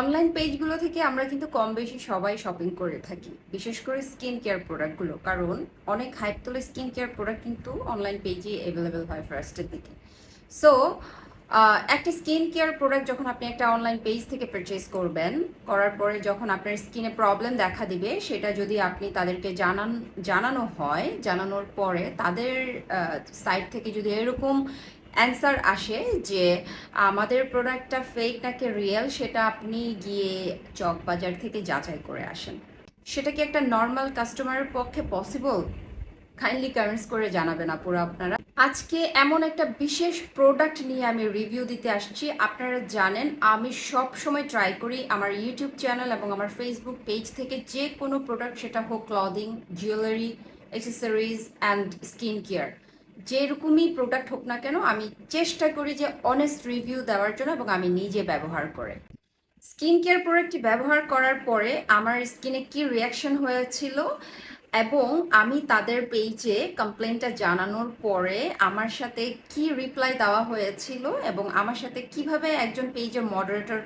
Online পেজগুলো থেকে আমরা কিন্তু কম বেশি সবাই শপিং করে থাকি, বিশেষ করে স্কিন কেয়ার প্রোডাক্টগুলো কারণ অনেক হাইপ তোলে স্কিন কেয়ার প্রোডাক্ট কিন্তু অনলাইন পেজে অ্যাভেলেবেল হয় ফার্স্টের দিকে। সো একটা স্কিন কেয়ার প্রোডাক্ট যখন আপনি একটা অনলাইন পেজ থেকে পারচেস করবেন, করার পরে যখন আপনার স্কিনে প্রবলেম দেখা দিবে, সেটা যদি আপনি তাদেরকে জানান, জানানো হয়, জানানোর পরে তাদের সাইট থেকে যদি এরকম অ্যান্সার আসে যে আমাদের প্রোডাক্টটা ফেক নাকি রিয়েল সেটা আপনি গিয়ে চক বাজার থেকে যাচাই করে আসেন। সেটা কি একটা নর্মাল কাস্টমারের পক্ষে পসিবল কাইন্ডলি কমেন্টস করে জানাবেন আপুরা আপনারা। আজকে এমন একটা বিশেষ প্রোডাক্ট নিয়ে আমি রিভিউ দিতে আসছি। আপনারা জানেন, আমি সব সময় ট্রাই করি আমার ইউটিউব চ্যানেল এবং আমার ফেসবুক পেজ থেকে যে কোনো প্রোডাক্ট সেটা হোক clothing jewellery accessories and skin care যেরকমই প্রোডাক্ট হোক না কেন, আমি চেষ্টা করি যে অনেস্ট রিভিউ দেওয়ার জন্য এবং আমি নিজে ব্যবহার করে। স্কিন কেয়ার প্রোডাক্টটি ব্যবহার করার পরে আমার স্কিনে কি রিয়াকশন হয়েছিল এবং আমি তাদের পেজে কমপ্লেনটা জানানোর পরে আমার সাথে কি রিপ্লাই দেওয়া হয়েছিল এবং আমার সাথে কীভাবে একজন পেজের মডারেটর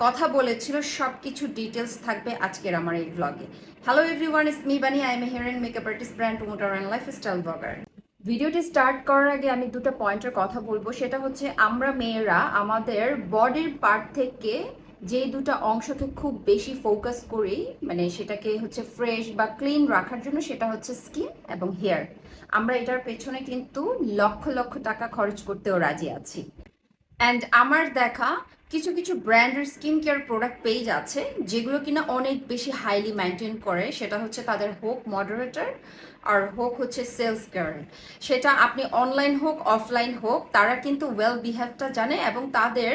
কথা বলেছিল সব কিছু ডিটেলস থাকবে আজকের আমার এই ব্লগে hello everyone is me Bani I am hair makeup artist brand promoter and lifestyle blogger ভিডিওটি স্টার্ট করার আগে আমি দুটো পয়েন্টের কথা বলব। সেটা হচ্ছে আমরা মেয়েরা আমাদের বডির পার্ট থেকে যে দুটো অংশকে খুব বেশি ফোকাস করি মানে সেটাকে হচ্ছে ফ্রেশ বা ক্লিন রাখার জন্য সেটা হচ্ছে স্কিন এবং হেয়ার আমরা এটার পেছনে কিন্তু লক্ষ লক্ষ টাকা খরচ করতেও রাজি আছি। অ্যান্ড আমার দেখা কিছু কিছু ব্র্যান্ডের স্কিন কেয়ার প্রোডাক্ট পেজ আছে, যেগুলো কিনা অনেক বেশি হাইলি মেনটেন করে। সেটা হচ্ছে তাদের হোক মডারেটর আর হোক হচ্ছে সেলস গার্ল সেটা আপনি অনলাইন হোক অফলাইন হোক, তারা কিন্তু ওয়েল বিহেভটা জানে এবং তাদের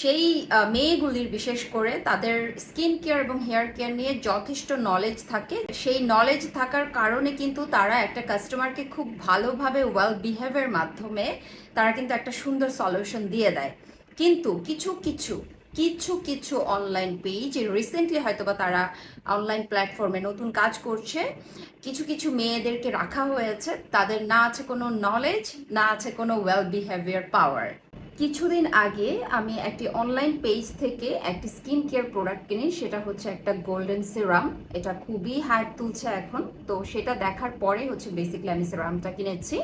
সেই মেয়েগুলির বিশেষ করে তাদের স্কিন কেয়ার এবং হেয়ার কেয়ার নিয়ে যথেষ্ট নলেজ থাকে। সেই নলেজ থাকার কারণে কিন্তু তারা একটা কাস্টমারকে খুব ভালোভাবে ওয়েল বিহেভের মাধ্যমে তারা কিন্তু একটা সুন্দর সলিউশন দিয়ে দেয়। কিন্তু কিছু কিছু কিছু কিছু অনলাইন পেজ রিসেন্টলি হয়তো বা তারা অনলাইন প্ল্যাটফর্মে নতুন কাজ করছে। কিছু কিছু মেয়েদেরকে রাখা হয়েছে। তাদের না আছে কোনো নলেজ না আছে কোনো ওয়েল বিহেভিয়ার পাওয়ার কিছুদিন আগে আমি একটি অনলাইন পেজ থেকে একটি স্কিন কেয়ার প্রোডাক্ট কিনি, সেটা হচ্ছে একটা গোল্ডেন সিরাম এটা খুবই হাইপ তুলছে এখন। তো সেটা দেখার পরে হচ্ছে বেসিক্যালি আমি সিরামটা কিনেছি।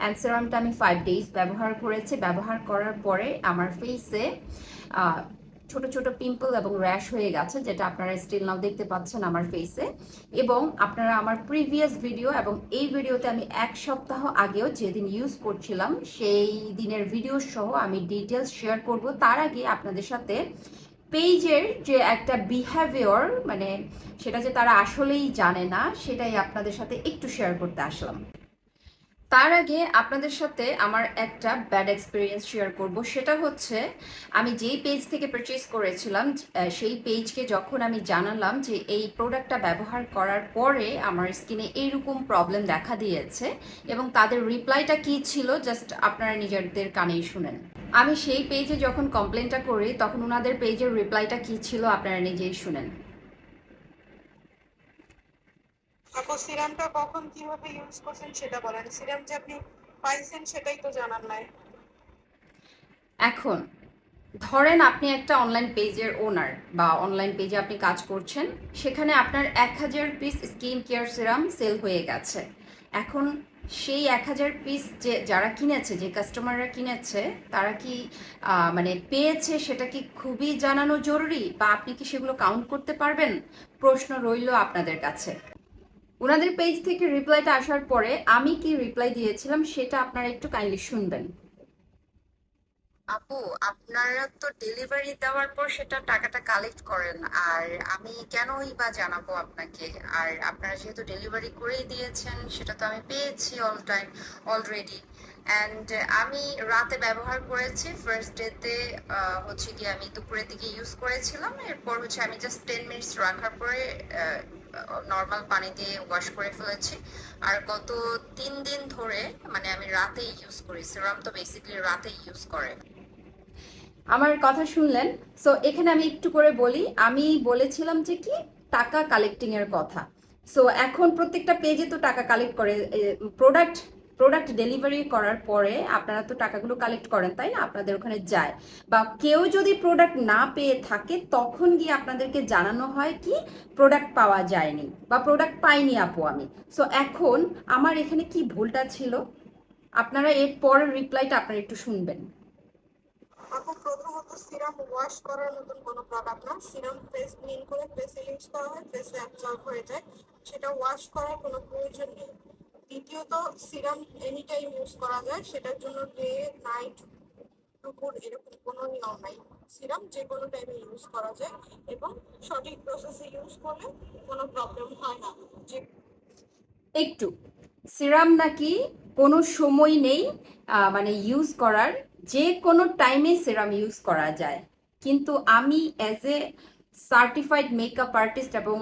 অ্যান্ড সিরামটা আমি ফাইভ ডেজ ব্যবহার করেছি। ব্যবহার করার পরে আমার ফেসে ছোট ছোট পিম্পল এবং র্যাশ হয়ে গেছে, যেটা আপনারা স্টিল নাও দেখতে পাচ্ছেন আমার ফেসে এবং আপনারা আমার প্রিভিয়াস ভিডিও এবং এই ভিডিওতে আমি এক সপ্তাহ আগেও যেদিন ইউজ করছিলাম, সেই দিনের ভিডিও সহ আমি ডিটেলস শেয়ার করব। তার আগে আপনাদের সাথে পেজের যে একটা বিহেভিয়র মানে সেটা যে তারা আসলেই জানে না, সেটাই আপনাদের সাথে একটু শেয়ার করতে আসলাম। তার আগে আপনাদের সাথে আমার একটা ব্যাড এক্সপিরিয়েন্স শেয়ার করব। সেটা হচ্ছে, আমি যেই পেজ থেকে পারচেস করেছিলাম সেই পেজকে যখন আমি জানালাম যে এই প্রোডাক্টটা ব্যবহার করার পরে আমার স্কিনে এইরকম প্রবলেম দেখা দিয়েছে এবং তাদের রিপ্লাইটা কি ছিল জাস্ট আপনারা নিজেদের কানেই শুনেন। আমি সেই পেজে যখন কমপ্লেনটা করি, তখন ওনাদের পেজের রিপ্লাইটা কি ছিল, আপনারা নিজেই শুনেন। আপু সিরামটা কখন কীভাবে ইউজ করছেন সেটা বলেন। সিরাম যে আপনি পাইছেন সেটাই তো জানার নাই। এখন, ধরেন আপনি একটা অনলাইন পেজের ওনার বা অনলাইন পেজে আপনি কাজ করছেন, সেখানে আপনার এক হাজার piece skin care serum sell হয়ে গেছে। এখন সেই এক হাজার পিস যে, যারা কিনেছে, যে কাস্টমাররা কিনেছে, তারা কি মানে পেয়েছে সেটা কি খুবই জানানো জরুরি বা আপনি কি সেগুলো কাউন্ট করতে পারবেন? প্রশ্ন রইল আপনাদের কাছে। ওনাদের পেজ থেকে রিপ্লাইটা আসার পরে আমি কি রিপ্লাই দিয়েছিলাম সেটা আপনারা একটু কাইন্ডলি শুনবেন। আপু, আপনারা তো ডেলিভারি দেওয়ার পর সেটা টাকাটা কালেক্ট করেন, আর আমি কেনই বা জানাব আপনাকে? আর আপনারা যেহেতু ডেলিভারি করেই দিয়েছেন, সেটা তো আমি পেয়েছি অল টাইম অলরেডি অ্যান্ড আমি রাতে ব্যবহার করেছি ফার্স্ট ডেতে হচ্ছে কি আমি দুপুরের দিকে ইউজ করেছিলাম, এরপর হচ্ছে আমি জাস্ট টেন মিনিটস রাখার পরে নর্মাল পানি দিয়ে ওয়াশ করে ফেলেছি। আর গত তিন দিন ধরে মানে আমি রাতেই ইউজ করি। সিরাম তো বেসিক্যালি রাতেই ইউজ করে। আমার কথা শুনলেন। সো এখানে আমি একটু করে বলি, আমি বলেছিলাম যে কি, টাকা কালেক্টিং এর কথা। সো এখন প্রত্যেকটা পেজে তো টাকা কালেক্ট করে প্রোডাক্ট প্রোডাক্ট ডেলিভারি করার পরে আপনারা তো টাকাগুলো কালেক্ট করেন, তাই না? আপনাদের ওখানে যায়। বা কেউ যদি প্রোডাক্ট না পেয়ে থাকে, তখন গিয়ে আপনাদেরকে জানানো হয় কি প্রোডাক্ট পাওয়া যায়নি বা প্রোডাক্ট পাইনি আপু আমি। সো এখন আমার এখানে কি ভুলটা ছিল? আপনারা এর পরের রিপ্লাইটা আপনারা একটু শুনবেন। প্রথমত সিরাম ওয়াশ করার সেটা ওয়াশ করার কোনো প্রয়োজন নেই। দ্বিতীয়ত সিরাম এনি টাইম ইউজ করা যায়, সেটার জন্য ডে নাইট দুপুর এরকম কোনো নিয়ম নাই। সিরাম যে কোনো টাইমে ইউজ করা যায় এবং সঠিক প্রসেসে ইউজ করলে কোনো প্রবলেম হয় না। যে একটু, সিরাম নাকি কোনো সময় নেই মানে ইউজ করার, যে কোনো টাইমে সিরাম ইউজ করা যায়। কিন্তু আমি as a certified makeup artist এবং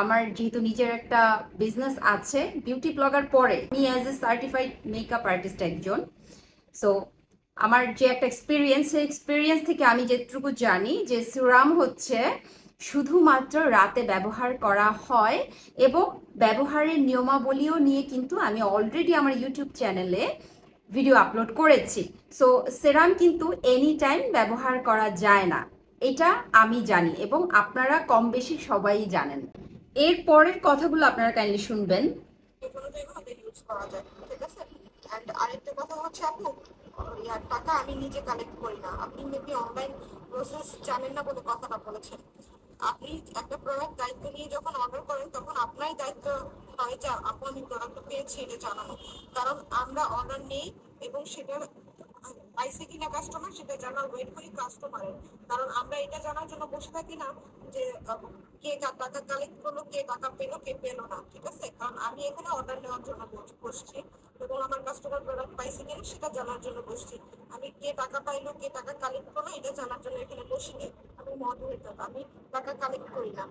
আমার যেহেতু নিজের একটা বিজনেস আছে বিউটি ব্লগার পরে আমি as a certified makeup artist একজন। সো আমার যে একটা এক্সপিরিয়েন্স সেই এক্সপিরিয়েন্স থেকে আমি যেটুকু জানি যে সিরাম হচ্ছে শুধুমাত্র রাতে ব্যবহার করা হয় এবং ব্যবহারের নিয়মাবলীও নিয়ে কিন্তু আমি অলরেডি আমার ইউটিউব চ্যানেলে ভিডিও আপলোড করেছি। সো সেরাম কিন্তু এনি টাইম ব্যবহার করা যায় না। এটা আমি জানি এবং আপনারা কম বেশি সবাই জানেন। এর পরের কথাগুলো আপনারা কাইন্ডলি শুনবেন। কথা হচ্ছে টাকা আমি নিজে কালেক্ট করি না। আপনি অনলাইন জানেন না বলেছেন। আপনি একটা প্রোডাক্ট দায়িত্ব নিয়ে যখন অর্ডার করেন, তখন আপনারই দায়িত্ব হয় যে, আপু, আমি প্রোডাক্টটা পেয়েছি, এটা জানানো। কারণ আমরা অর্ডার নেই এবং সেটা পাইছে কিনা কাস্টমার সেটা জানার ওয়েট করি কাস্টমারের কারণ আমরা এটা জানার জন্য বসে থাকি না যে কে টাকা কালেক্ট করল, কে টাকা পেল, কে পেল না, ঠিক আছে? কারণ আমি এখানে অর্ডার নেওয়ার জন্য বস- বসছি এবং আমার কাস্টমার প্রোডাক্ট পাইছে কিনা সেটা জানার জন্য বসছি। আমি কে টাকা পাইলো, কে টাকা কালেক্ট করল, এটা জানার জন্য এখানে বসিনি। আমি মডারেটর আমি টাকা কালেক্ট করি না।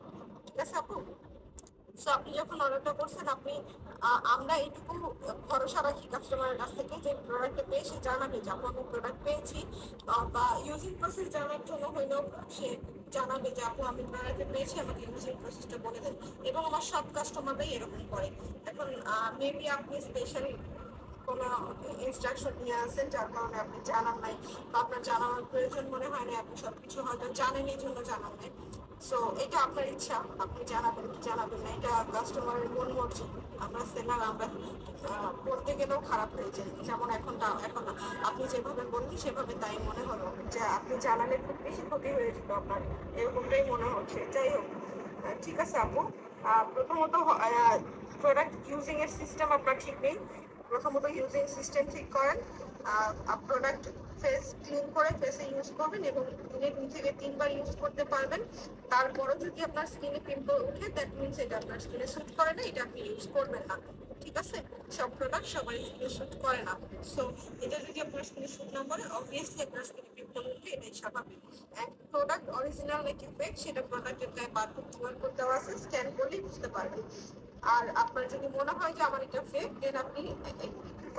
ঠিক আছে আপু? আপনি যখন অর্ডারটা করছেন, আপনি আমরা এইটুকু ভরসা রাখি কাস্টমারের কাছ থেকে যে প্রোডাক্টটা পেয়ে সে জানাবে যে আপু আমি প্রোডাক্ট পেয়েছি বা ইউজিং প্রসেস জানার জন্য হইলেও সে জানাবে যে আপু, আমি প্রোডাক্টটা পেয়েছি, আমাকে ইউজিং প্রসেসটা বলে দেন। এবং আমার সব কাস্টমাররাই এরকম করে। এখন মেবি আপনি স্পেশাল কোনো ইনস্ট্রাকশন নিয়ে আসেন, যার কারণে আপনি জানান নাই, বা আপনার জানানোর প্রয়োজন মনে হয় না আপনি সবকিছু হয়তো জানেন, এই জন্য জানান নাই। সো এটা আপনার ইচ্ছা। আপনি জানাবেন কি জানাবেন না। এটা কাস্টমারের মন মর্জি। আমরা সেলার আমরা করতে গেলেও খারাপ হয়ে যায়। যেমন এখন এখন আপনি যেভাবে বললেন, সেভাবে তাই মনে হলো। যে আপনি জানালে খুব বেশি ক্ষতি হয়ে যেত আপনার। এরকমটাই মনে হচ্ছে। যাই হোক ঠিক আছে আপু প্রথমত প্রোডাক্ট ইউজিং এর সিস্টেম আপনার ঠিক নেই। প্রথমত ইউজিং সিস্টেম ঠিক করেন। প্রোডাক্ট ফেস ক্লিন করে ফেসে ইউজ করবেন এবং দিনে দুই থেকে তিনবার ইউজ করতে পারবেন। তারপরও যদি আপনার স্কিনে পিম্পল উঠে দ্যাট মিনস এটা আপনার স্কিনে স্যুট করে না, এটা আপনি ইউজ করবেন না। ঠিক আছে? সব প্রোডাক্ট সবাই স্কিনে স্যুট করে না। সো এটা যদি আপনার স্কিনে স্যুট না করে অবভিয়াসলি আপনার স্কিনে পিম্পল উঠে, এটাই স্বাভাবিক। এক প্রোডাক্ট অরিজিনাল নাকি ফেক সেটা প্রোডাক্টের গায়ে কিউআর কোড দেওয়া আছে স্ক্যান করলেই বুঝতে পারবেন। আর আপনার যদি মনে হয় যে আমার এটা ফেক দেন আপনি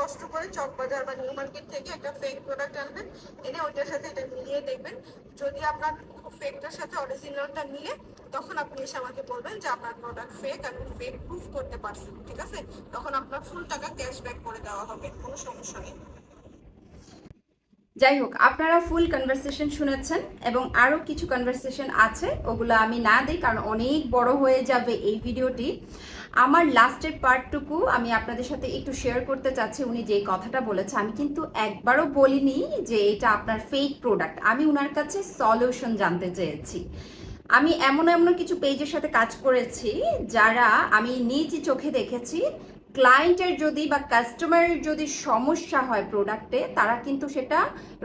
কষ্ট করে চক বাজার বা নিউ মার্কেট থেকে একটা ফেক প্রোডাক্ট আনবেন, এনে ওইটার সাথে এটা মিলিয়ে দেখবেন। যদি আপনার ফেকটার সাথে অরিজিনালটা মিলে, তখন আপনি এসে আমাকে বলবেন যে আপনার প্রোডাক্ট ফেক আমি ফেক প্রুফ করতে পারছি, ঠিক আছে? তখন আপনার ফুল টাকা ক্যাশব্যাক করে দেওয়া হবে, কোনো সমস্যা নেই। যাই হোক, আপনারা ফুল কনভারসেশন শুনেছেন এবং আরও কিছু কনভারসেশন আছে, ওগুলো আমি না দিই, কারণ অনেক বড় হয়ে যাবে এই ভিডিওটি আমার লাস্টের পার্টটুকু আমি আপনাদের সাথে একটু শেয়ার করতে চাচ্ছি। উনি যে কথাটা বলেছে, আমি কিন্তু একবারও বলিনি যে এটা আপনার ফেক প্রোডাক্ট আমি ওনার কাছে সলিউশন জানতে চেয়েছি। আমি এমন এমন কিছু পেজের সাথে কাজ করেছি যারা আমি নিজ চোখে দেখেছি ক্লায়েন্টের যদি বা কাস্টমারের যদি সমস্যা হয় প্রোডাক্টে তারা কিন্তু সেটা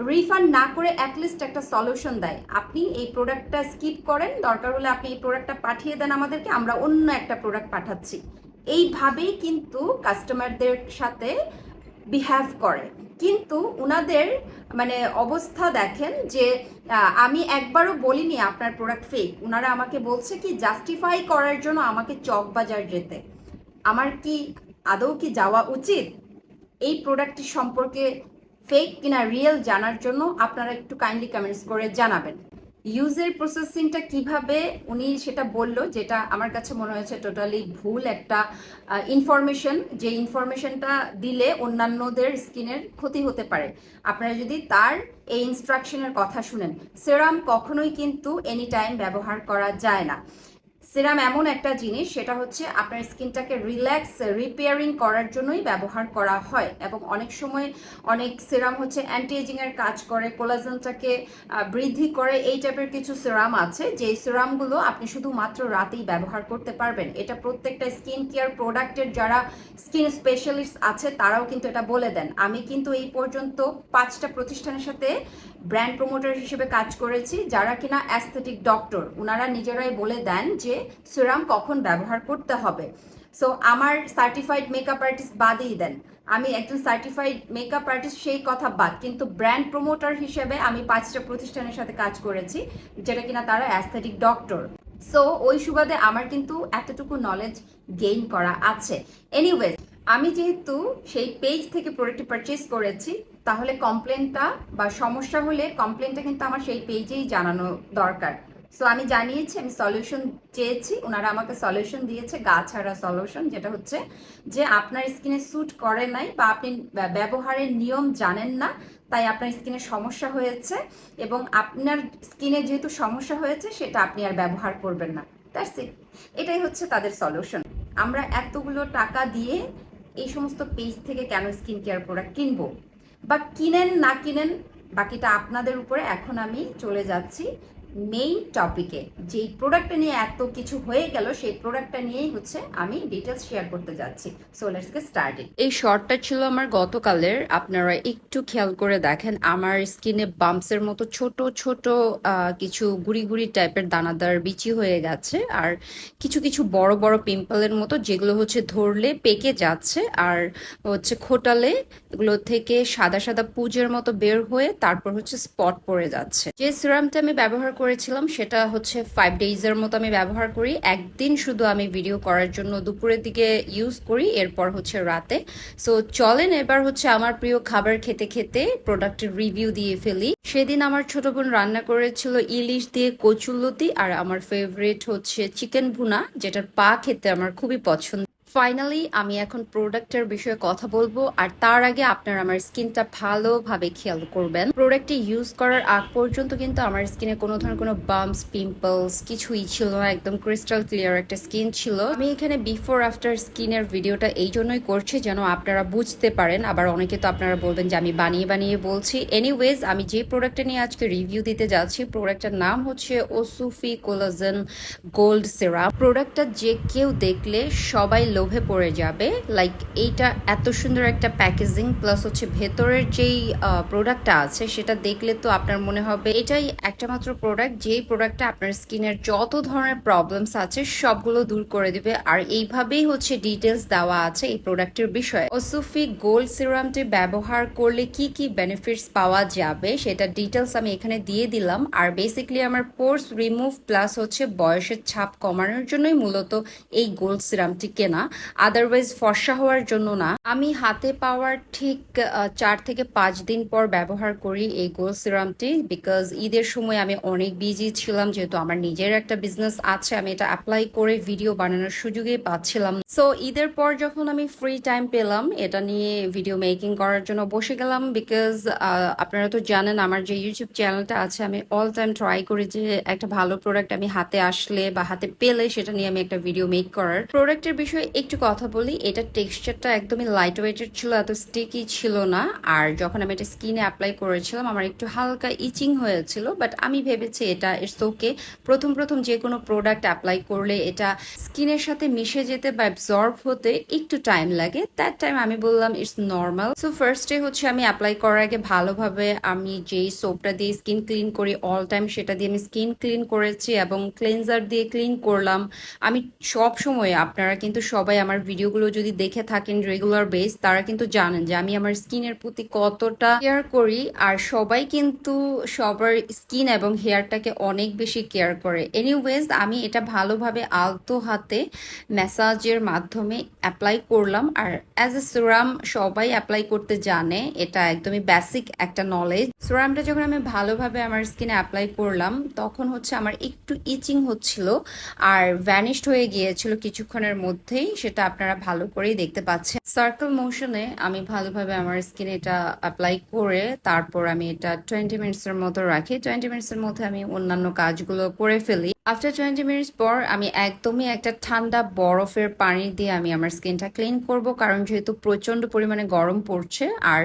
রিফান্ড না করে অ্যাটলিস্ট একটা সলিউশন দেয়। আপনি এই প্রোডাক্টটা স্কিপ করেন, দরকার হলে আপনি এই প্রোডাক্টটা পাঠিয়ে দেন আমাদেরকে, আমরা অন্য একটা প্রোডাক্ট পাঠাচ্ছি। এইভাবেই কিন্তু কাস্টমারদের সাথে বিহেভ করে। কিন্তু উনাদের মানে অবস্থা দেখেন যে আমি একবারও বলিনি আপনার প্রোডাক্ট ফেক উনারা আমাকে বলছে কি জাস্টিফাই করার জন্য আমাকে চক বাজার যেতে। আমার কি আদৌ কি যাওয়া উচিত? এই প্রোডাক্টটি সম্পর্কে ফেক কিনা রিয়েল জানার জন্য আপনারা একটু কাইন্ডলি কমেন্টস করে জানাবেন। ইউজের প্রসেসিংটা কীভাবে উনি সেটা বলল, যেটা আমার কাছে মনে হয়েছে টোটালি ভুল একটা ইনফরমেশন যে ইনফরমেশনটা দিলে অন্যান্যদের স্কিনের ক্ষতি হতে পারে। আপনারা যদি তার এই ইনস্ট্রাকশনের কথা শুনেন সেরাম কখনোই কিন্তু এনি টাইম ব্যবহার করা যায় না। সিরাম এমন একটা জিনিস, সেটা হচ্ছে আপনার স্কিনটাকে রিল্যাক্স রিপেয়ারিং করার জন্যই ব্যবহার করা হয়। এবং অনেক সময় অনেক সিরাম হচ্ছে অ্যান্টি এজিং এর কাজ করে কোলাজেনটাকে বৃদ্ধি করে, এই টাইপের কিছু সিরাম আছে যে সিরামগুলো আপনি শুধুমাত্র রাতেই ব্যবহার করতে পারবেন। এটা প্রত্যেকটা স্কিন কেয়ার প্রোডাক্টের যারা স্কিন স্পেশালিস্ট আছে, তারাও কিন্তু এটা বলে দেন। আমি কিন্তু এই পর্যন্ত পাঁচটা প্রতিষ্ঠানের সাথে ব্র্যান্ড প্রমোটার হিসেবে কাজ করেছি, যারা কিনা অ্যাস্থেটিক ডক্টর ওনারা নিজেরাই বলে দেন যে সিরাম কখন ব্যবহার করতে হবে? সো আমার সার্টিফাইড মেকআপ আর্টিস্ট বাদই দেন। আমি একজন সার্টিফাইড মেকআপ আর্টিস্ট সেই কথা বাদ। কিন্তু ব্র্যান্ড প্রমোটার হিসেবে আমি পাঁচটা প্রতিষ্ঠানের সাথে কাজ করেছি, যেটা কিনা তারা অ্যাস্থেটিক ডক্টর সো ওই সুবাদে আমার কিন্তু এতটুকু নলেজ গেইন করা আছে। এনিওয়েজ আমি যেহেতু সেই পেজ থেকে প্রোডাক্টটি পারচেস করেছি, তাহলে কমপ্লেনটা বা সমস্যা হলে কমপ্লেনটা কিন্তু আমার সেই পেজেই জানানো দরকার। সো আমি জানিয়েছি, আমি সলিউশন চেয়েছি। ওনারা আমাকে সলিউশন দিয়েছে, গা ছাড়া সলিউশন যেটা হচ্ছে যে আপনার স্কিনে স্যুট করে নাই বা আপনি ব্য- ব্যবহারের নিয়ম জানেন না, তাই আপনার স্কিনে সমস্যা হয়েছে এবং আপনার স্কিনে যেহেতু সমস্যা হয়েছে, সেটা আপনি আর ব্যবহার করবেন না। দ্যাটস ইট এটাই হচ্ছে তাদের সলিউশন আমরা এতগুলো টাকা দিয়ে এই সমস্ত পেজ থেকে কেন স্কিন কেয়ার প্রোডাক্ট কিনবো? বা কিনেন, না কিনেন, বাকিটা আপনাদের উপরে এখন আমি চলে যাচ্ছি। মেইন টপিকে যেই প্রোডাক্টটা নিয়ে এত কিছু হয়ে গেল, সেই প্রোডাক্টটা নিয়েই হচ্ছে আমি ডিটেলস শেয়ার করতে যাচ্ছি। সো লেটস গেট স্টার্টেড এই শর্টটা ছিল আমার গতকালের। আপনারা একটু খেয়াল করে দেখেন, আমার স্কিনে বাম্পসের মতো ছোট ছোট কিছু গুড়ি গুড়ি টাইপের দানাদার বিচি হয়ে গেছে। আর কিছু কিছু বড় বড় পিম্পলের মতো যেগুলো হচ্ছে ধরলে পেকে যাচ্ছে আর হচ্ছে খোটালে এগুলো থেকে সাদা সাদা পুজের মতো বের হয়ে তারপর হচ্ছে স্পট পড়ে যাচ্ছে। যে সিরামটা আমি ব্যবহার করেছিলাম সেটা হচ্ছে ফাইভ ডেজের মতো আমি ব্যবহার করি। একদিন শুধু আমি ভিডিও করার জন্য দুপুরের দিকে ইউজ করি, এরপর হচ্ছে রাতে। সো চলেন এবার হচ্ছে আমার প্রিয় খাবার খেতে খেতে প্রোডাক্টের রিভিউ দিয়ে ফেলি। সেদিন আমার ছোট বোন রান্না করেছিল ইলিশ দিয়ে কচুলতি আর আমার ফেভারিট হচ্ছে চিকেন ভুনা, যেটার পা খেতে আমার খুবই পছন্দ। ফাইনালি আমি এখন প্রোডাক্টের বিষয়ে কথা বলব, আর তার আগে আপনারা আমার স্কিনটা ভালোভাবে খেয়াল করবেন। প্রোডাক্টটি ইউজ করার আগ পর্যন্ত কিন্তু আমার স্কিনে কোনো ধরনের কোনো বাম্পস পিম্পলস কিছুই ছিল না, একদম ক্রিস্টাল ক্লিয়ার একটা স্কিন ছিল। আমি এখানে বিফোর আফটার স্কিনের ভিডিওটা এই জন্যই করছি যেন আপনারা বুঝতে পারেন। আবার অনেকে তো আপনারা বলবেন যে, আমি বানিয়ে বানিয়ে বলছি। এনিওয়েজ আমি যে প্রোডাক্টটা নিয়ে আজকে রিভিউ দিতে যাচ্ছি প্রোডাক্টটার নাম হচ্ছে ওসুফি কোলাজেন গোল্ড সেরাম প্রোডাক্টটা যে কেউ দেখলে সবাই লোভে পড়ে যাবে। লাইক এইটা এত সুন্দর একটা প্যাকেজিং প্লাস হচ্ছে ভেতরের যেই প্রোডাক্টটা আছে, সেটা দেখলে তো আপনার মনে হবে এটাই একটা মাত্র প্রোডাক্ট যেই প্রোডাক্টটা আপনার স্কিনের যত ধরনের প্রবলেমস আছে, সবগুলো দূর করে দিবে। আর এইভাবেই হচ্ছে ডিটেলস দেওয়া আছে এই প্রোডাক্টের বিষয়ে। ওসুফি গোল্ড সিরামটি ব্যবহার করলে কি কি বেনিফিটস পাওয়া যাবে, সেটা ডিটেলস আমি এখানে দিয়ে দিলাম। আর বেসিক্যালি আমার পোর্স রিমুভ প্লাস হচ্ছে বয়সের ছাপ কমানোর জন্যই মূলত এই গোল্ড সিরামটি কেনা। আদারওয়াইজ ফর্সা হওয়ার জন্য না। আমি হাতে পাওয়ার ঠিক চার থেকে পাঁচ দিন পর ব্যবহার করি এই গোল সিরামটি বিকজ ঈদের সময় আমি অনেক বিজি ছিলাম, যেহেতু আমার নিজের একটা বিজনেস আছে, আমি এটা অ্যাপ্লাই করে ভিডিও বানানোর সুযোগই পাচ্ছিলাম সো ঈদের পর যখন আমি ফ্রি টাইম পেলাম, এটা নিয়ে ভিডিও মেকিং করার জন্য বসে গেলাম বিকজ আপনারা তো জানেন আমার যে ইউটিউব চ্যানেলটা আছে, আমি অল টাইম ট্রাই করি যে একটা ভালো প্রোডাক্ট আমি হাতে আসলে বা হাতে পেলে সেটা নিয়ে আমি একটা ভিডিও মেক করার। প্রোডাক্টের বিষয়ে একটু কথা বলি, এটা টেক্সচারটা একদমই লাইট ওয়েটের ছিল, এত স্টিকি ছিল না। আর যখন আমি এটা স্কিনে অ্যাপ্লাই করেছিলাম, আমার একটু হালকা ইচিং হয়েছিল বাট আমি ভেবেছি এটা ইটস ওকে প্রথম প্রথম যে কোনো প্রোডাক্ট অ্যাপ্লাই করলে এটা স্কিনের সাথে মিশে যেতে বা অ্যাবজর্ব হতে একটু টাইম লাগে। দ্যাট টাইম আমি বললাম ইটস নর্মাল সো ফার্স্টে হচ্ছে আমি অ্যাপ্লাই করার আগে ভালোভাবে আমি যেই সোপটা দিয়ে স্কিন ক্লিন করি অল টাইম সেটা দিয়ে আমি স্কিন ক্লিন করেছি এবং ক্লিনজার দিয়ে ক্লিন করলাম। আমি সব সময়, আপনারা কিন্তু সবাই আমার ভিডিওগুলো যদি দেখে থাকেন রেগুলার বেস তারা কিন্তু জানেন যে আমি আমার স্কিনের প্রতি কতটা কেয়ার করি। আর সবাই কিন্তু সবার স্কিন এবং হেয়ারটাকে অনেক বেশি কেয়ার করে। এনিওয়েজ আমি এটা ভালোভাবে আলতো হাতে ম্যাসাজের মাধ্যমে অ্যাপ্লাই করলাম। আর অ্যাজ এ সিরাম সবাই অ্যাপ্লাই করতে জানে। এটা একদমই বেসিক একটা নলেজ সিরামটা যখন আমি ভালোভাবে আমার স্কিনে অ্যাপ্লাই করলাম, তখন হচ্ছে আমার একটু ইচিং হচ্ছিল আর ভ্যানিশড হয়ে গিয়েছিল কিছুক্ষণের মধ্যেই, সেটা আপনারা ভালো করেই দেখতে পাচ্ছেন। সার্কেল মোশনে আমি ভালোভাবে আমার স্কিনে এটা অ্যাপ্লাই করে, তারপর আমি এটা টোয়েন্টি মিনিটসের মতো রাখি। টোয়েন্টি মিনিটসের মধ্যে আমি অন্যান্য কাজগুলো করে ফেলি। আফটার টোয়েন্টি মিনিটস পর আমি একদমই একটা ঠান্ডা বরফের পানি দিয়ে আমি আমার স্কিনটা ক্লিন করব। কারণ যেহেতু প্রচণ্ড পরিমাণে গরম পড়ছে, আর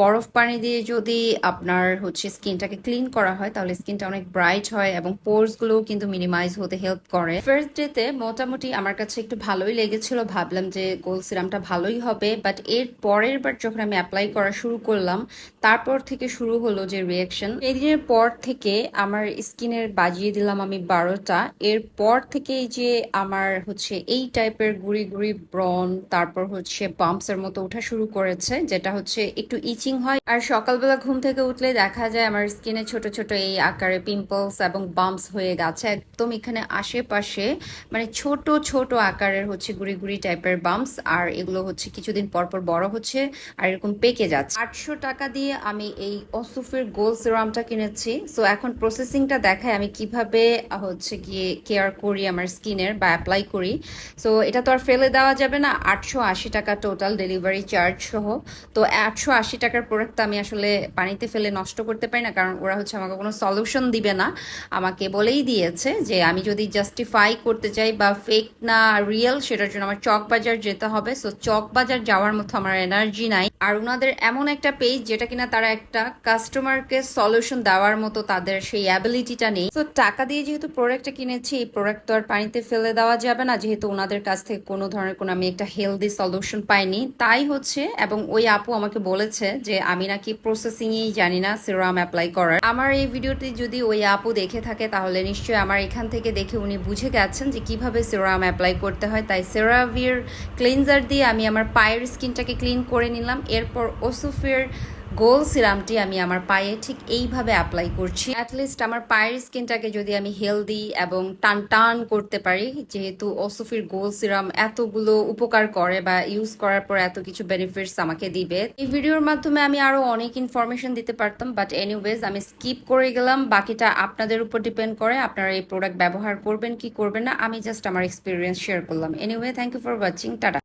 বরফ পানি দিয়ে যদি আপনার হচ্ছে স্কিনটাকে ক্লিন করা হয়, তাহলে স্কিনটা অনেক ব্রাইট হয় এবং পোর্স গুলোও কিন্তু মিনিমাইজ হতে হেল্প করে। ফার্স্ট ডেতে মোটামুটি আমার কাছে একটু ভালোই লেগেছিল, ভাবলাম যে গোল সিরামটা ভালোই হবে বাট এর পরের বার যখন আমি অ্যাপ্লাই করা শুরু করলাম, তারপর থেকে শুরু হলো যে রিয়াকশন এই দিনের পর থেকে আমার স্কিনের বাজিয়ে দিলাম আমি বারোটা, এরপর থেকেই যে আমার হচ্ছে এই টাইপের গুড়ি গুড়ি ব্রন তারপর হচ্ছে বাম্পস এর মতো ওঠা শুরু করেছে, যেটা হচ্ছে একটু ইচিং হয়। আর সকালবেলা ঘুম থেকে উঠলে দেখা যায় আমার স্কিনে ছোট ছোট এই আকারে পিম্পলস এবং বাম্পস হয়ে গেছে। একদম এখানে আশেপাশে মানে ছোট ছোট আকারের হচ্ছে গুড়ি গুড়ি টাইপের বাম্পস আর এগুলো হচ্ছে কিছুদিন পর পর বড় হচ্ছে আর এরকম পেকে যাচ্ছে। আটশো টাকা দিয়ে আমি এই অসুফের গোল সিরামটা কিনেছি। সো এখন প্রসেসিংটা দেখায় আমি কীভাবে হচ্ছে গিয়ে কেয়ার করি আমার স্কিনের বা অ্যাপ্লাই করি। সো এটা তো আর ফেলে দেওয়া যাবে না। আটশো আশি টাকা টোটাল ডেলিভারি চার্জ সহ। তো আটশো আশি টাকার প্রোডাক্ট আমি আসলে পানিতে ফেলে নষ্ট করতে পারি না, কারণ ওরা হচ্ছে আমাকে কোনো সলিউশন দিবে না। আমাকে বলেই দিয়েছে যে, আমি যদি জাস্টিফাই করতে চাই বা ফেক না রিয়েল সেটার জন্য আমার চক বাজার যেতে হবে। সো চক বাজার যাওয়ার মতো আমার এনার্জি নাই। আর ওনাদের এমন একটা পেজ যেটা কিনা তারা একটা কাস্টমারকে সলিউশন দেওয়ার মতো তাদের সেই অ্যাবিলিটিটা নেই। তো টাকা দিয়ে যেহেতু প্রোডাক্টটা কিনেছি, এই প্রোডাক্ট তো আর পানিতে ফেলে দেওয়া যাবে না। যেহেতু ওনাদের কাছ থেকে কোনো ধরনের কোনো আমি একটা হেলদি সলিউশন পাইনি। তাই হচ্ছে, এবং ওই আপু আমাকে বলেছে যে, আমি নাকি প্রসেসিংয়েই জানি না সিরাম অ্যাপ্লাই করার। আমার এই ভিডিওটি যদি ওই আপু দেখে থাকে, তাহলে নিশ্চয়ই আমার এখান থেকে দেখে উনি বুঝে গেছেন যে কীভাবে সিরাম অ্যাপ্লাই করতে হয়। তাই সেরাভির ক্লিনজার দিয়ে আমি আমার পায়ের স্কিনটাকে ক্লিন করে নিলাম। এরপর ওসুফের গোল সিরামটি আমি আমার পায়ে ঠিক এইভাবে অ্যাপ্লাই করছি। অ্যাটলিস্ট আমার পায়ের স্কিনটাকে যদি আমি হেলদি এবং টান টান করতে পারি, যেহেতু অসুফির গোল সিরাম এতগুলো উপকার করে বা ইউজ করার পর এত কিছু বেনিফিটস আমাকে দিবে। এই ভিডিওর মাধ্যমে আমি আরও অনেক ইনফরমেশন দিতে পারতাম বাট এনিওয়েজ আমি স্কিপ করে গেলাম। বাকিটা আপনাদের উপর ডিপেন্ড করে আপনারা এই প্রোডাক্ট ব্যবহার করবেন কি করবেন না, আমি জাস্ট আমার এক্সপিরিয়েন্স শেয়ার করলাম। Anyway thank you for watching tata.